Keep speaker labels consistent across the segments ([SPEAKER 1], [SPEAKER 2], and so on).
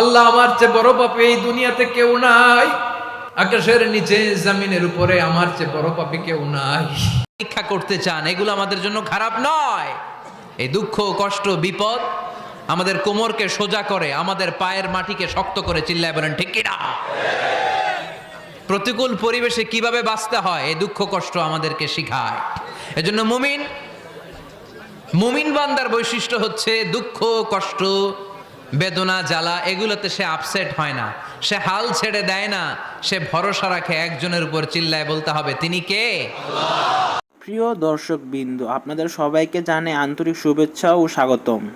[SPEAKER 1] আল্লাহ আমার চেয়ে বড় পাপি এই দুনিয়াতে কেউ নাই। আকাশের নিচে, জামিনের উপরে আমার চেয়ে বড় পাপি কেউ নাই। পরীক্ষা করতে চান, এগুলো আমাদের জন্য খারাপ নয়। এই দুঃখ, কষ্ট, বিপদ আমাদের কোমরকে সোজা করে, আমাদের পায়ের মাটিকে শক্ত করে চিল্লায় বলেন, ঠিক কিনা? প্রতিকূল পরিবেশে কীভাবে বাঁচতে হয়, এই দুঃখ, কষ্ট আমাদেরকে শিখায়। এজন্য মুমিন মুমিন বান্দার বৈশিষ্ট্য হচ্ছে দুঃখ, কষ্ট বেদনা জ্বালা এগুলোতে সে আপসেট হয় না। সে হাল ছেড়ে দেয় না। সে ভরসা রাখে একজনের উপর চিল্লায় বলতে হবে তিনি কে?
[SPEAKER 2] প্রিয় দর্শক বিন্দু আপনাদের সবাইকে জানে আন্তরিক শুভেচ্ছা ও স্বাগতম।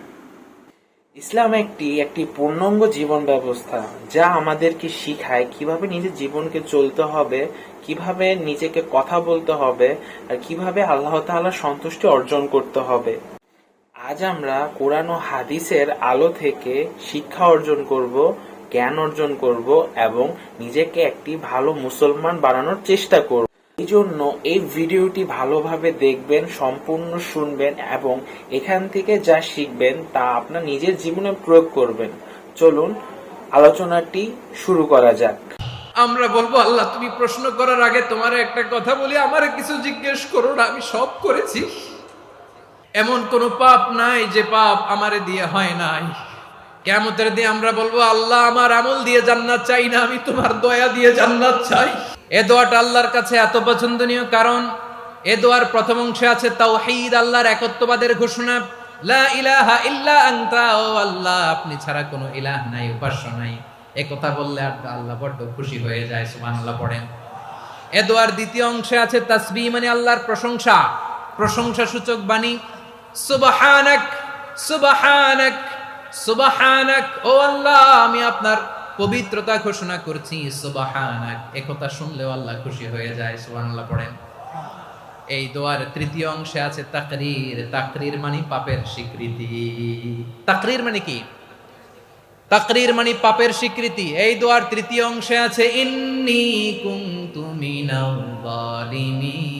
[SPEAKER 2] ইসলাম একটি একটি পূর্ণাঙ্গ জীবন ব্যবস্থা যা আমাদেরকে শিখায় কীভাবে নিজের জীবনকে চলতে হবে কীভাবে নিজেকে কথা বলতে হবে আর কীভাবে আল্লাহ তাআলার সন্তুষ্টি অর্জন করতে হবে। আজ আমরা কোরআন ও হাদিসের আলো থেকে শিক্ষা অর্জন করব, জ্ঞান অর্জন করব এবং নিজেকে একটি ভালো মুসলমান বানানোর চেষ্টা করব। এই জন্য এই ভিডিওটি ভালোভাবে দেখবেন, সম্পূর্ণ শুনবেন এবং এখান থেকে যা শিখবেন তা আপনার নিজের জীবনে প্রয়োগ করবেন। চলুন, আলোচনাটি শুরু করা যাক।
[SPEAKER 1] আমরা বলব, আল্লাহ তুমি প্রশ্ন করার আগে তোমার একটা কথা বলি, আমার কিছু জিজ্ঞেস করো না, আমি সব করেছি। এমন কোন পাপ নাই যে পাপ আমারে দিয়ে হয় নাই। কেমতের দিয়ে আমরা বলব, আল্লাহ আমার আমল দিয়ে জান্নাত চাই না, আমি তোমার দয়া দিয়ে জান্নাত চাই। এ দোয়াটা আল্লাহর কাছে এত পছন্দনীয় কারণ, এ দোয়ার প্রথম অংশে আছে তাও তাওহীদ, আল্লাহর একত্ববাদের ঘোষণা। লা ইলাহা ইল্লা আনতা, ও আল্লাহ, আপনি ছাড়া কোনো ইলাহ নাই, উপাস্য নাই। এ কথা বললে আল্লাহ বড্ড খুশি হয়ে যায়, সুবহানাল্লাহ পড়েন। এ দোয়ার দ্বিতীয় অংশে আছে তাসবিহ মানে আল্লাহর প্রশংসা। প্রশংসা সূচক বাণী। সুবহানাক সুবহানাক সুবহানাক। ও আল্লাহ, আমি আপনার পবিত্রতা ঘোষণা করছি, সুবহানাক। একথা শুনলেও আল্লাহ খুশি হয়ে যায়, সুবহানাল্লাহ পড়েন। এই দোয়ার তৃতীয় অংশে আছে তাকরির। তাকরির মানে পাপের স্বীকৃতি। তাকরির মানে কি? তাকরির মানে পাপের স্বীকৃতি। এই দোয়ার তৃতীয় অংশে আছে, ইন্নি কুনতু মিনাল জালিমিন।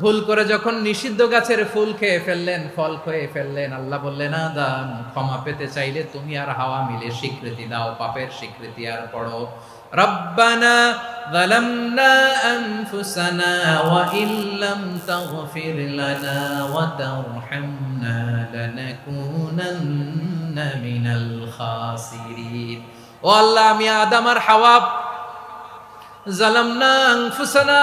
[SPEAKER 1] ভুল করে যখন নিষিদ্ধ গাছের ফুল খেয়ে ফেললেন ফল খেয়ে ফেললেন আল্লাহ বললেন আদম ক্ষমা পেতে চাইলে তুমি আর হাওয়া মিলে স্বীকৃতি দাও পাপের স্বীকৃতি আর পড়ো রব্বানা ظلمنا أنفسنا وإن لم تغفر لنا وترحمنا لنكونن من الخاسرين ও আল্লাহ আমি আদম আর হাওয়া জালামনা আনফুসানা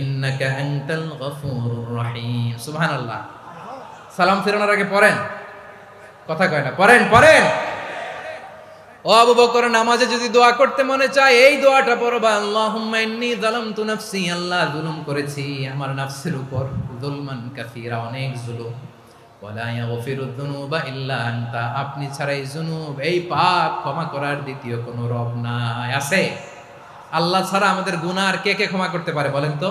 [SPEAKER 1] ইন্নাকা আনতাল গফুরুর রহিম। সুবহানাল্লাহ। সালাম ফিরানোর আগে পড়েন। কথা কয় না, পড়েন পড়েন। ও আবু বকর, নামাজে যদি দোয়া করতে মনে চায়, এই দোয়াটা পড়বা, আল্লাহুম্মা ইন্নী যালামতু নাফসি, আল্লাহ জুলুম করেছি, আমার নাফসের উপর যুলমান কাসীরা, অনেক জুলুম। ওয়ালা ইয়াগফিরুদ যুনুবা ইল্লা আনতা, আপনি ছাড়াই যুনুব, এই পাপ ক্ষমা করার দ্বিতীয় কোনো রব নাই। আছে? আল্লাহ ছাড়া আমাদের গুনাহ আর কে কে ক্ষমা করতে পারে বলেন তো?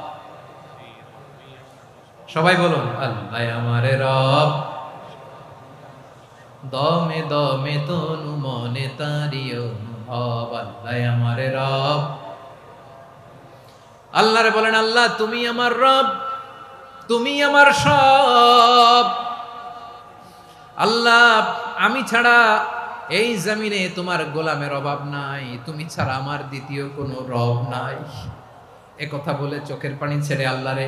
[SPEAKER 1] সবাই বলুন, আল্লাহ আমারে রব। দমে দমে তনু মনে তারি অনুভব, আল্লাহ আমারে রব। আল্লাহরে বলেন, আল্লাহ, তুমি আমার রব, তুমি আমার সব। আল্লাহ, আমি ছাড়া এই জমিনে তোমার গোলামের অভাব নাই, তুমি ছাড়া আমার দ্বিতীয় কোনো রব নাই। কথা বলে চোখের পানি ছেড়ে আল্লাহরে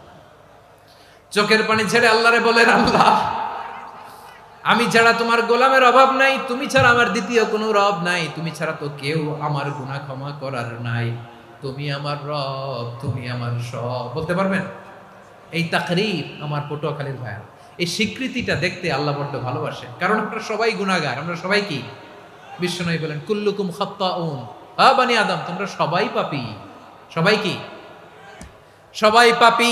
[SPEAKER 1] চোখের পানি ছেড়ে আল্লাহরে বলেন, আল্লাহ, আমি ছাড়া তোমার গোলামের অভাব নাই, তুমি ছাড়া আমার দ্বিতীয় কোনো রব নাই, তুমি ছাড়া তো কেউ আমার গুনাহ ক্ষমা করার নাই। তুমি আমার রব, তুমি আমার সব। বলতে পারবেন? এই তাকরিব আমার পটুয়াখালীর ভাইয়া, এই স্বীকৃতিটা দেখতে আল্লাহ বড্ড ভালোবাসে, কারণ আমরা সবাই গুণাগার আমরা সবাই কি? বিশ্বনবী বলেন, কুল্লুকুম খাত্তাউন আ বানি আদম, তোমরা সবাই পাপি। সবাই কি? সবাই পাপী।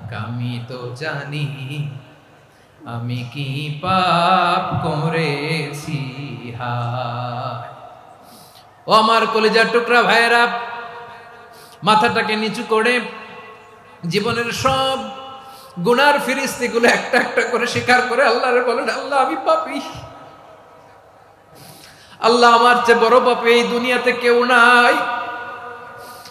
[SPEAKER 1] আমি তো জানি, আমি কি পাপ করেছি? ও আমার কলেজার টুকরা ভাইয়েরা, মাথাটাকে নিচু করে জীবনের সব গুনার ফিরিস্তিগুলো একটা একটা করে স্বীকার করে আল্লাহরে বলেন, আল্লাহ আমি পাপি। আল্লাহ আমার চেয়ে বড় পাপি এই দুনিয়াতে কেউ নাই।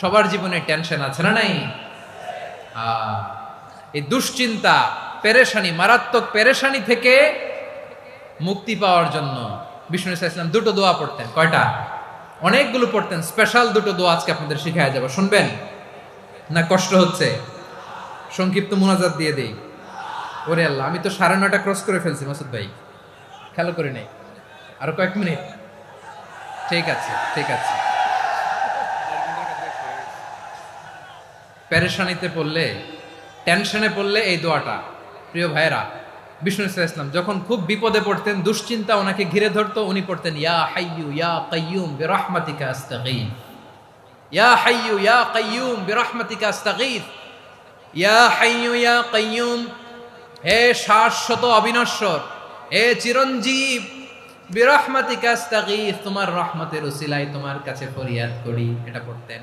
[SPEAKER 1] সবার জীবনে টেনশন আছে না নাই? এই দুশ্চিন্তা, পেরেশানি, মারাত্মক পেরেশানি থেকে মুক্তি পাওয়ার জন্য বিষ্ণু ইসলাম দুটো দোয়া পড়তেন। কয়টা? অনেকগুলো পড়তেন। স্পেশাল দুটো দোয়া আজকে আপনাদের শিখায় যাব। শুনবেন? না কষ্ট হচ্ছে? সংক্ষিপ্ত মোনাজাত দিয়ে দেই। ওরে আল্লাহ, আমি তো সাড়ে নয়টা ক্রস করে ফেলছি মাসুদ ভাই। খেয়াল করে নেই। আরও কয়েক মিনিট। ঠিক আছে ঠিক আছে। প্যারেশানিতে পড়লে, টেনশনে পড়লে এই দোয়াটা। প্রিয় ভাইরা বিষ্ণু ইসলাম যখন খুব বিপদে পড়তেন, দুশ্চিন্তা ওনাকে ঘিরে ধরতো, উনি পড়তেন, ইয়া হাইয়ু ইয়া কাইয়ুম বিরহমাতিকা আস্তাগীথ ইয়া হাইয়ু ইয়া কাইয়ুম বিরহমাতিকা আস্তাগীথ ইয়া হাইয়ু ইয়া কাইয়ুম হে শাশ্বত অবিনশ্বর, হে চিরঞ্জীব, বিরহমাতিকা আস্তাগীথ তোমার রহমতের উসিলায় তোমার কাছে ফরিয়াদ করি। এটা পড়তেন।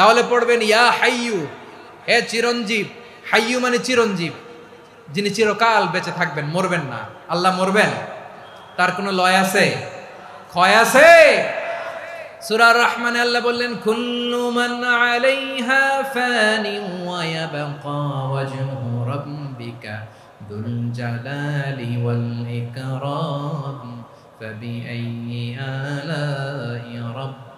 [SPEAKER 1] তাহলে পড়বেন, ইয়া হাইয়ু হে চিরঞ্জীব। হাইয়ু মানে চিরঞ্জীব। যিনি চিরকাল বেঁচে থাকবেন, মরবেন না। আল্লাহ মরবেন? তার কোনো লয় আছে? ক্ষয় আছে? সুরার রহমানে আল্লাহ বললেন, কুল্লু মান আলাইহা ফানি ওয়া ইয়াবকা ওয়াজহু রাব্বিকা দুল জালালি ওয়াল ইকরাম ফাবিআই আলাই রাব্বিকা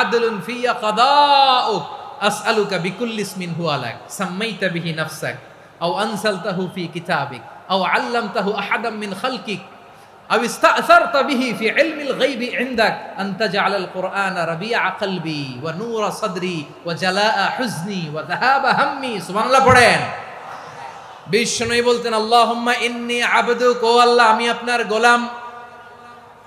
[SPEAKER 1] আদলুন ফিয়া কাদাউক আসআলুকা বিকুল্লি ইসমিন হুয়া লাক সাম্মাইতা বিহি নাফসাক আও আনসালতাহু ফি কিতাবিক আও আল্লামতাহু আহাদাম মিন খালকিক أو استأثرت به في علم الغيب عندك أن تجعل القرآن ربيع قلبي ونور صدري وجلاء حزني وذهاب همي سبحان الله পড়েন বিশ্বনবী বলতেন আল্লাহুম্মা ইন্নী আবদুক ও আল্লাহ আমি আপনার গোলাম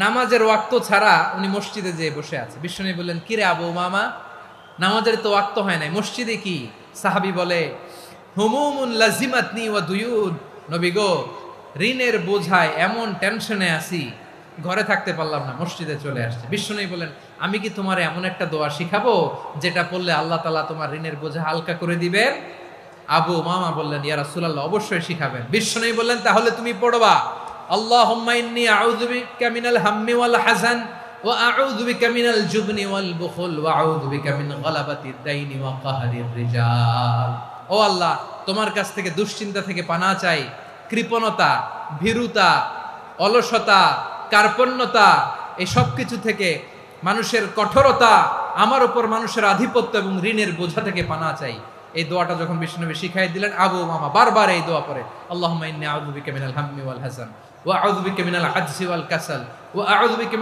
[SPEAKER 1] নামাজের ওয়াক্ত ছাড়া উনি মসজিদে যেয়ে বসে আছে। বিষ্ণু বললেন কিরে আবু মামা নামাজের তো ওয়াক্ত হয় নাই। মসজিদে কি? সাহাবি বলে লাজিমাতনি নবী গো, ঋণের বোঝায় এমন টেনশনে আছি, ঘরে থাকতে পারলাম না, মসজিদে চলে আসছে। বিষ্ণু বলেন আমি কি তোমার এমন একটা দোয়া শিখাবো, যেটা পড়লে আল্লাহ তালা তোমার ঋণের বোঝা হালকা করে দিবেন? আবু মামা বললেন ইয়ারা রাসূলুল্লাহ, অবশ্যই শিখাবেন। বিষ্ণু বললেন, তাহলে তুমি পড়বা। আল্লাহ, তোমার কাছ থেকে দুশ্চিন্তা থেকে পানা চাই। কৃপণতা, ভীরুতা, অলসতা, কার্পণ্যতা এই সব কিছু থেকে মানুষের কঠোরতা, আমার উপর মানুষের আধিপত্য এবং ঋণের বোঝা থেকে পানা চাই। এই দোয়াটা যখন বিষ্ণুনবী শিখাই দিলেন, আবু মামা বারবার এই দোয়া পরে আল্লাহুম্মা ইন্নী আউযু বিকা মিনাল হাম্মি ওয়াল হাসান।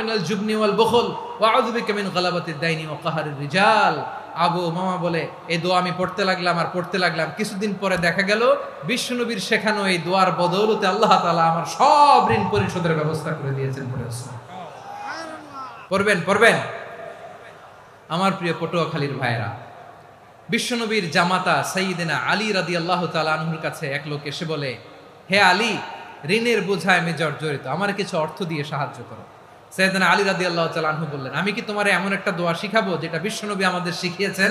[SPEAKER 1] মিনাল জুবনি ওয়াল বুখল, ওয়া আউযু বিকা মিন গালাবাতিদ দাইনি ওয়া কাহরির রিজাল। আবু মামা বলে, এই দোয়া আমি পড়তে লাগলাম আর পড়তে লাগলাম। কিছুদিন পরে দেখা গেল বিষ্ণুনবীর শেখানো এই দোয়ার বদৌলতে আল্লাহ তাআলা আমার সব ঋণ পরিশোধের ব্যবস্থা করে দিয়েছেন পড়বেন পড়বেন। আমার প্রিয় পটুয়াখালীর ভাইরা বিশ্বনবীর জামাতা সাইয়েদেনা আলী রাদি আল্লাহ তালুর কাছে এক লোক এসে বলে, হে আলী ঋণের বোঝায় আমি জর্জরিত। আমার কিছু অর্থ দিয়ে সাহায্য করো। সৈয়দনা আলী রাদি আল্লাহ তালু বললেন, আমি কি তোমার এমন একটা দোয়া শিখাবো যেটা বিশ্বনবী আমাদের শিখিয়েছেন?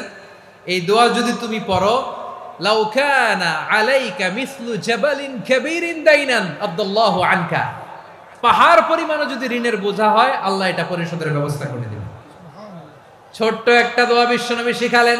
[SPEAKER 1] এই দোয়া যদি তুমি পড়ো, লাউ কানা আলাইকা মিসলু জাবালিন কাবীরিন দাইনান আব্দুল্লাহু আনকা। পাহাড় পরিমাণে যদি ঋণের বোঝা হয়, আল্লাহ এটা পরিশোধের ব্যবস্থা করে দিবেন। ছোট্ট একটা দোয়া বিশ্বনবী শিখালেন।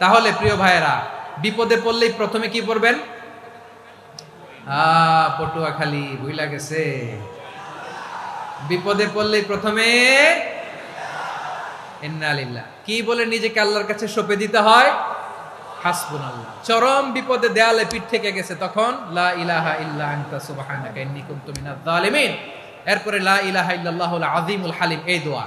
[SPEAKER 1] তাহলে প্রিয় ভাইয়েরা, বিপদে পড়লেই প্রথমে কি পড়বেন? পটুয়া খালি ভুইলা গেছে। বিপদে পড়লেই প্রথমে কি বলে নিজেকে আল্লাহর কাছে সঁপে দিতে হয়? হাসবুনাল্লাহ। চরম বিপদে দেয়ালে পিঠ থেকে গেছে তখন, লা ইলাহা ইল্লা আনতা সুবহানাকা ইন্নী কুনতু মিনাজ এরপরে লা ইলাহা ইল্লাল্লাহুল আযীমুল হালিম, এই দোয়া।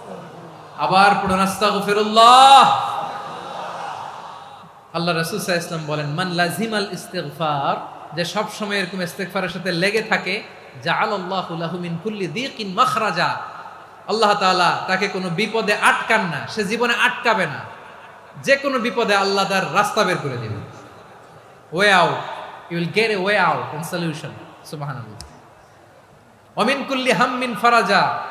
[SPEAKER 1] আবার পড়ুন, আস্তাগফিরুল্লাহ। আল্লাহ রাসূল সাল্লাল্লাহু বলেন, মান লাজিমাল ইস্তিগফার, যে সব সময় এরকম ইস্তেগফারের সাথে লেগে থাকে, জাআলাল্লাহু লাহু মিন কুল্লি দিকিন মাখরাজা। আল্লাহ তাআলা তাকে কোনো বিপদে আটকান না, সে জীবনে আটকাবে না। যে কোনো বিপদে আল্লাহ তার রাস্তা বের করে দেবে way out you will get a way out and solution সুবহানাল্লাহ। অমিন কুল্লি হাম্মিন ফারাজা।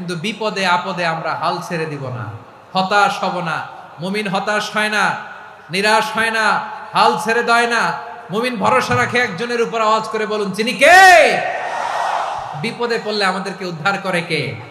[SPEAKER 1] কিন্তু বিপদে আপদে আমরা হাল ছেড়ে দিব না। হতাশ হব না। মুমিন হতাশ হয় না। নিরাশ হয় না। হাল ছেড়ে দেয় না। মুমিন ভরসা রাখে একজনের উপর আওয়াজ করে বলুন চিনি কে? বিপদে পড়লে আমাদেরকে উদ্ধার করে কে?